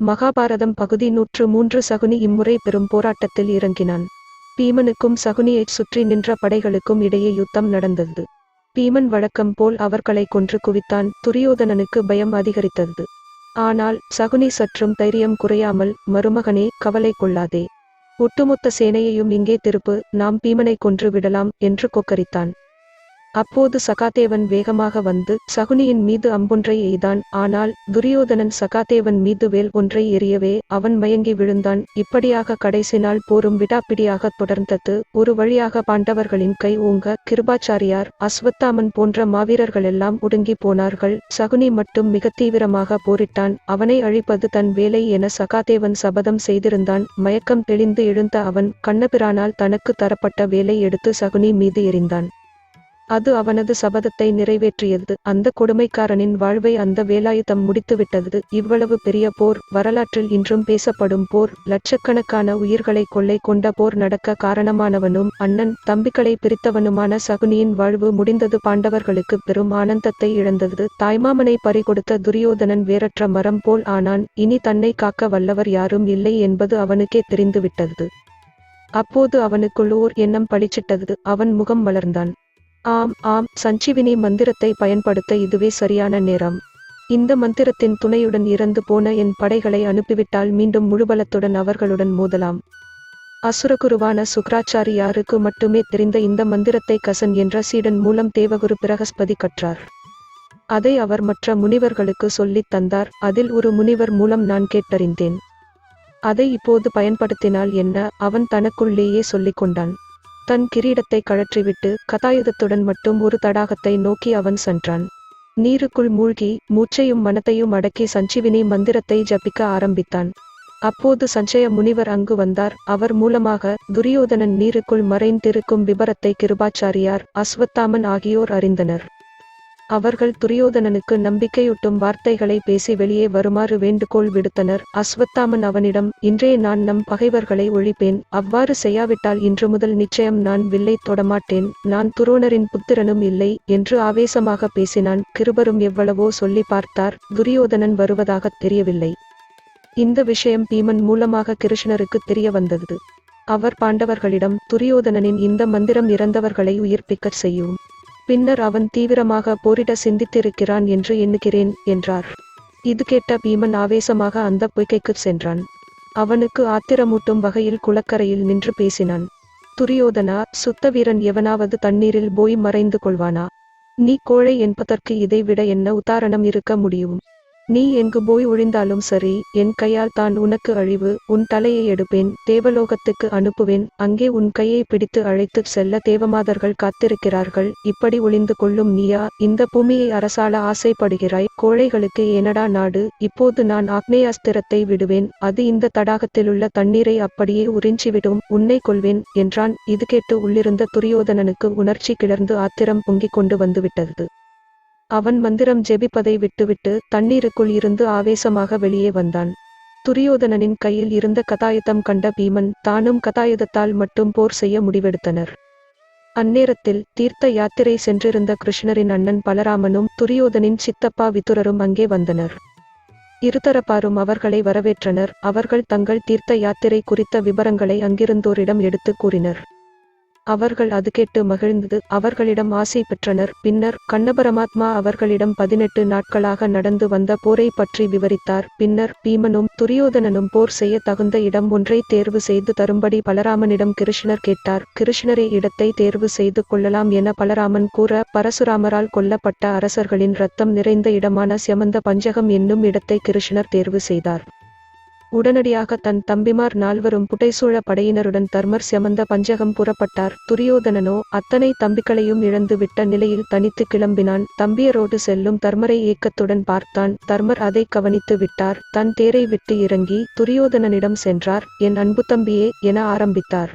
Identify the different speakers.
Speaker 1: மகாபாரதம் பகுதி நூற்று மூன்று சகுனி இம்முறை பெரும் போராட்டத்தில் இறங்கினான். பீமனுக்கும் சகுனியைச் சுற்றி நின்ற படைகளுக்கும் இடையே யுத்தம் நடந்தது. பீமன் வழக்கம் போல் அவர்களை கொன்று குவித்தான் துரியோதனனுக்கு பயம் அதிகரித்தது. ஆனால் சகுனி சற்றும் தைரியம் குறையாமல் மருமகனே கவலை கொள்ளாதே. ஒட்டுமொத்த சேனையையும் இங்கே திருப்பு நாம் பீமனை கொன்று விடலாம் என்று கொக்கரித்தான். அப்போது சகாதேவன் வேகமாக வந்து சகுனியின் மீது அம்பொன்றை எய்தான். ஆனால் துரியோதனன் சகாதேவன் மீது வேல் ஒன்றை எறியவே அவன் மயங்கி விழுந்தான். இப்படியாக கடைசி நாள் போரும் விடாப்பிடியாக தொடர்ந்தது. ஒரு வழியாக பாண்டவர்களின் கை ஓங்க கிருபாச்சாரியார் அஸ்வத்தாமன் போன்ற மாவீரர்களெல்லாம் ஒடுங்கி போனார்கள். சகுனி மட்டும் மிக தீவிரமாக போரிட்டான். அவனை அழிப்பது தன் வேலை என சகாதேவன் சபதம் செய்திருந்தான். மயக்கம் தெளிந்து எழுந்த அவன் கண்ணபிரானால் தனக்கு தரப்பட்ட வேலை எடுத்து சகுனி மீது எறிந்தான். அது அவனது சபதத்தை நிறைவேற்றியது. அந்த கொடுமைக்காரனின் வாழ்வை அந்த வேலாயுதம் முடித்துவிட்டது. இவ்வளவு பெரிய போர் வரலாற்றில் இன்றும் பேசப்படும் போர் லட்சக்கணக்கான உயிர்களை கொள்ளை கொண்ட போர் நடக்க காரணமானவனும் அண்ணன் தம்பிகளை பிரித்தவனுமான சகுனியின் வாழ்வு முடிந்தது. பாண்டவர்களுக்கு பெரும் ஆனந்தத்தை இழந்தது. தாய்மாமனை பறிகொடுத்த துரியோதனன் வேறற்ற மரம் போல் ஆனான். இனி தன்னை காக்க வல்லவர் யாரும் இல்லை என்பது அவனுக்கே தெரிந்துவிட்டது. அப்போது அவனுக்குள் ஓர் எண்ணம் பளிச்சிட்டது. அவன் முகம் வளர்ந்தான். ஆம் ஆம் சஞ்சீவினி மந்திரத்தை பயன்படுத்த இதுவே சரியான நேரம். இந்த மந்திரத்தின் துணையுடன் இறந்து போன என் படைகளை அனுப்பிவிட்டால் மீண்டும் முழுபலத்துடன் அவர்களுடன் மோதலாம். அசுரகுருவான சுக்ராச்சாரியாருக்கு மட்டுமே தெரிந்த இந்த மந்திரத்தை கசன் என்ற சீடன் மூலம் தேவகுரு பிரகஸ்பதி கற்றார். அதை அவர் மற்ற முனிவர்களுக்கு சொல்லித் தந்தார். அதில் ஒரு முனிவர் மூலம் நான் கேட்டறிந்தேன். அதை இப்போது பயன்படுத்தினால் என்ன? அவன் தனக்குள்ளேயே சொல்லிக் கொண்டான். தன் கிரீடத்தை கழற்றிவிட்டு கதாயுதத்துடன் மட்டும் ஒரு தடாகத்தை நோக்கி அவன் சென்றான். நீருக்குள் மூழ்கி மூச்சையும் மனத்தையும் அடக்கி சஞ்சீவினி மந்திரத்தை ஜபிக்க ஆரம்பித்தான். அப்போது சஞ்சய முனிவர் அங்கு வந்தார். அவர் மூலமாக துரியோதனன் நீருக்குள் மறைந்திருக்கும் விபரத்தை கிருபாச்சாரியார் அஸ்வத்தாமன் ஆகியோர் அறிந்தனர். அவர்கள் துரியோதனனுக்கு நம்பிக்கையூட்டும் வார்த்தைகளை பேசி வெளியே வருமாறு வேண்டுகோள் விடுத்தனர். அஸ்வத்தாமன் அவனிடம் இன்றே நான் நம் பகைவர்களை ஒழிப்பேன். அவ்வாறு செய்யாவிட்டால் இன்று முதல் நிச்சயம் நான் வில்லை தொடமாட்டேன். நான் துரோணரின் புத்திரனும் இல்லை என்று ஆவேசமாக பேசினான். கிருபரும் எவ்வளவோ சொல்லி பார்த்தார். துரியோதனன் வருவதாகத் தெரியவில்லை. இந்த விஷயம் பீமன் மூலமாக கிருஷ்ணருக்கு தெரிய வந்தது. அவர் பாண்டவர்களிடம் துரியோதனனின் இந்த மந்திரம் இறந்தவர்களை உயிர்ப்பிக்கச் செய்யும். பின்னர் அவன் தீவிரமாக போரிட சிந்தித்திருக்கிறான் என்று எண்ணுகிறேன் என்றார். இது கேட்ட பீமன் ஆவேசமாக அந்த பொய்கைக்குச் சென்றான். அவனுக்கு ஆத்திரமூட்டும் வகையில் குளக்கரையில் நின்று பேசினான். துரியோதனா சுத்த வீரன் எவனாவது தண்ணீரில் போய் மறைந்து கொள்வானா? நீ கோழை என்பதற்கு இதைவிட என்ன உதாரணம் இருக்க முடியும்? நீ எங்கு போய் ஒழிந்தாலும் சரி என் கையால் தான் உனக்கு அழிவு உன் தலையை எடுப்பேன் தேவலோகத்துக்கு அனுப்புவேன் அங்கே உன் கையை பிடித்து அழைத்துச் செல்ல தேவமாதர்கள் காத்திருக்கிறார்கள் இப்படி ஒளிந்து கொள்ளும் நீயா இந்த பூமியை அரசால ஆசைப்படுகிறாய் கோழைகளுக்கு ஏனடா நாடு இப்போது நான் ஆக்னேயாஸ்திரத்தை விடுவேன் அது இந்த தடாகத்திலுள்ள தண்ணீரை அப்படியே உறிஞ்சிவிடும் உன்னை கொள்வேன் என்றான் இது கேட்டு உள்ளிருந்த துரியோதனனுக்கு உணர்ச்சி கிளர்ந்து ஆத்திரம் பொங்கிக் கொண்டு வந்துவிட்டது. அவன் மந்திரம் ஜெபிப்பதை விட்டுவிட்டு தண்ணீருக்குள் இருந்து ஆவேசமாக வெளியே வந்தான். துரியோதனனின் கையில் இருந்த கதாயுதம் கண்ட பீமன் தானும் கதாயுதத்தால் மட்டும் போர் செய்ய முடிவெடுத்தனர். அந்நேரத்தில் தீர்த்த யாத்திரை சென்றிருந்த கிருஷ்ணரின் அண்ணன் பலராமனும் துரியோதனின் சித்தப்பா விதுரரும் அங்கே வந்தனர். இருதரப்பாரும் அவர்களை வரவேற்றனர். அவர்கள் தங்கள் தீர்த்த யாத்திரை குறித்த விபரங்களை அங்கிருந்தோரிடம் எடுத்து கூறினர். அவர்கள் அது கேட்டு மகிழ்ந்தது. அவர்களிடம் ஆசை பெற்றனர். பின்னர் கண்ணபரமாத்மா அவர்களிடம் பதினெட்டு நாட்களாக நடந்து வந்த போரை பற்றி விவரித்தார். பின்னர் பீமனும் துரியோதனனும் போர் செய்ய தகுந்த இடம் ஒன்றை தேர்வு செய்து தரும்படி பலராமனிடம் கிருஷ்ணர் கேட்டார். கிருஷ்ணரே இடத்தை தேர்வு செய்து கொள்ளலாம் என பலராமன் கூற பரசுராமரால் கொல்லப்பட்ட அரசர்களின் ரத்தம் நிறைந்த இடமான சியமந்த பஞ்சகம் என்னும் இடத்தை கிருஷ்ணர் தேர்வு செய்தார். உடனடியாக தன் தம்பிமார் நால்வரும் புடைசூழ படையினருடன் தர்மர் செமந்த பஞ்சகம் புறப்பட்டார். துரியோதனனோ அத்தனை தம்பிகளையும் இழந்து விட்ட நிலையில் தனித்து கிளம்பினான். தம்பியரோடு செல்லும் தர்மரை ஏக்கத்துடன் பார்த்தான். தர்மர் அதை கவனித்து விட்டார். தன் தேரை விட்டு இறங்கி துரியோதனனிடம் சென்றார். என் அன்பு தம்பியே என ஆரம்பித்தார்.